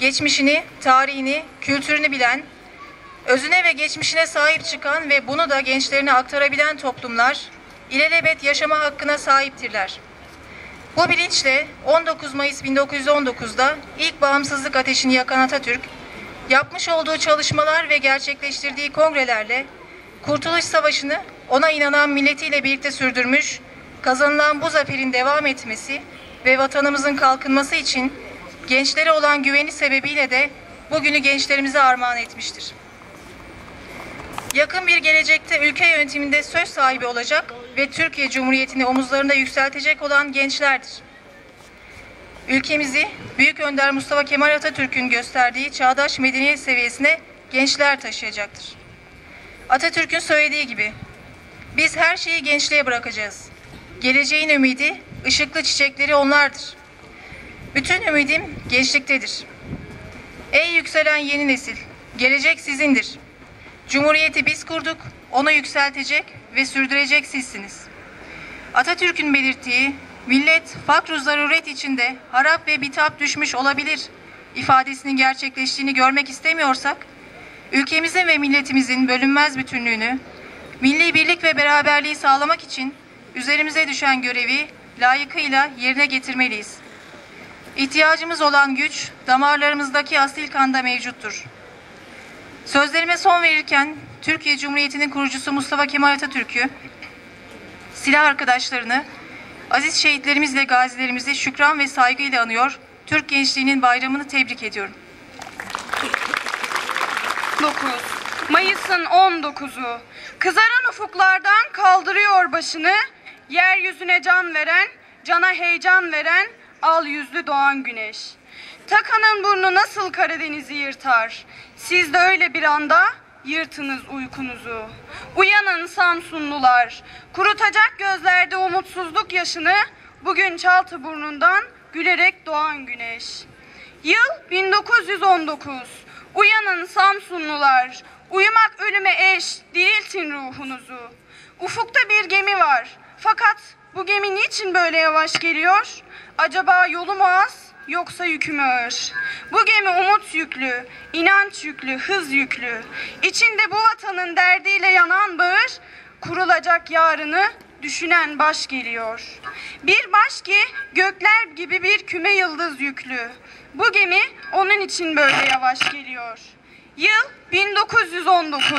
geçmişini, tarihini, kültürünü bilen, özüne ve geçmişine sahip çıkan ve bunu da gençlerine aktarabilen toplumlar ilelebet yaşama hakkına sahiptirler. Bu bilinçle 19 Mayıs 1919'da ilk bağımsızlık ateşini yakan Atatürk, yapmış olduğu çalışmalar ve gerçekleştirdiği kongrelerle Kurtuluş Savaşı'nı ona inanan milletiyle birlikte sürdürmüş, kazanılan bu zaferin devam etmesi ve vatanımızın kalkınması için gençlere olan güveni sebebiyle de bugünü gençlerimize armağan etmiştir. Yakın bir gelecekte ülke yönetiminde söz sahibi olacak ve Türkiye Cumhuriyeti'ni omuzlarında yükseltecek olan gençlerdir. Ülkemizi Büyük Önder Mustafa Kemal Atatürk'ün gösterdiği çağdaş medeniyet seviyesine gençler taşıyacaktır. Atatürk'ün söylediği gibi biz her şeyi gençliğe bırakacağız. Geleceğin ümidi, ışıklı çiçekleri onlardır. Bütün ümidim gençliktedir. Ey yükselen yeni nesil, gelecek sizindir. Cumhuriyeti biz kurduk, onu yükseltecek ve sürdürecek sizsiniz. Atatürk'ün belirttiği millet fakr zaruret içinde harap ve bitap düşmüş olabilir ifadesinin gerçekleştiğini görmek istemiyorsak, ülkemizin ve milletimizin bölünmez bütünlüğünü, milli birlik ve beraberliği sağlamak için üzerimize düşen görevi layıkıyla yerine getirmeliyiz. İhtiyacımız olan güç damarlarımızdaki asil kanda mevcuttur. Sözlerime son verirken Türkiye Cumhuriyeti'nin kurucusu Mustafa Kemal Atatürk'ü, silah arkadaşlarını, aziz şehitlerimiz ve gazilerimizi şükran ve saygıyla anıyor, Türk gençliğinin bayramını tebrik ediyorum. 9. Mayıs'ın 19'u. Kızaran ufuklardan kaldırıyor başını. Yeryüzüne can veren, cana heyecan veren al yüzlü doğan güneş. Takanın burnu nasıl Karadeniz'i yırtar? Siz de öyle bir anda yırtınız uykunuzu. Uyanın Samsunlular. Kurutacak gözlerde umutsuzluk yaşını bugün çaltı burnundan gülerek doğan güneş. Yıl 1919. Uyanın Samsunlular. Uyumak ölüme eş, diriltin ruhunuzu. Ufukta bir gemi var. Fakat bu gemi niçin böyle yavaş geliyor? Acaba yolu mu az, yoksa yükü mü ağır? Bu gemi umut yüklü, inanç yüklü, hız yüklü. İçinde bu vatanın derdiyle yanan bağır, kurulacak yarını düşünen baş geliyor. Bir baş ki gökler gibi bir küme yıldız yüklü. Bu gemi onun için böyle yavaş geliyor. Yıl 1919.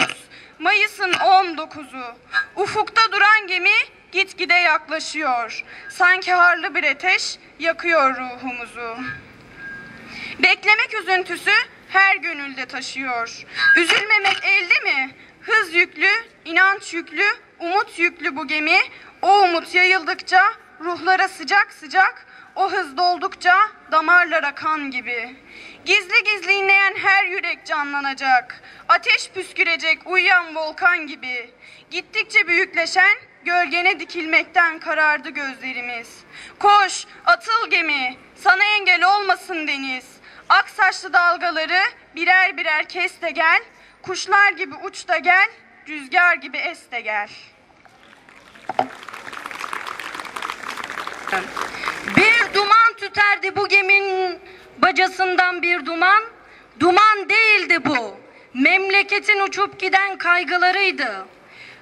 Mayıs'ın 19'u. Ufukta duran gemi gitgide yaklaşıyor. Sanki harlı bir ateş yakıyor ruhumuzu. Beklemek üzüntüsü her gönülde taşıyor. Üzülmemek elde mi? Hız yüklü, inanç yüklü, umut yüklü bu gemi. O umut yayıldıkça ruhlara sıcak sıcak, o hız doldukça damarlara kan gibi. Gizli gizli inleyen her yürek canlanacak. Ateş püskürecek uyuyan volkan gibi. Gittikçe büyükleşen gölgene dikilmekten karardı gözlerimiz. Koş, atıl gemi, sana engel olmasın deniz. Ak saçlı dalgaları birer birer kes de gel. Kuşlar gibi uç da gel, rüzgar gibi es de gel. Duman tüterdi bu geminin bacasından bir duman. Duman değildi bu. Memleketin uçup giden kaygılarıydı.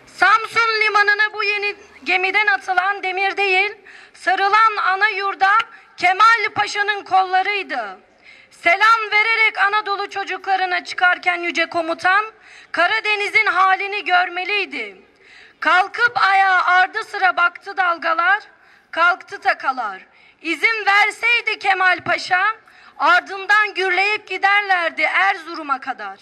Samsun limanına bu yeni gemiden atılan demir değil, sarılan ana yurda Kemal Paşa'nın kollarıydı. Selam vererek Anadolu çocuklarına çıkarken yüce komutan, Karadeniz'in halini görmeliydi. Kalkıp ayağa ardı sıra baktı dalgalar, kalktı takalar. İzin verseydi Kemal Paşa, ardından gürleyip giderlerdi Erzurum'a kadar.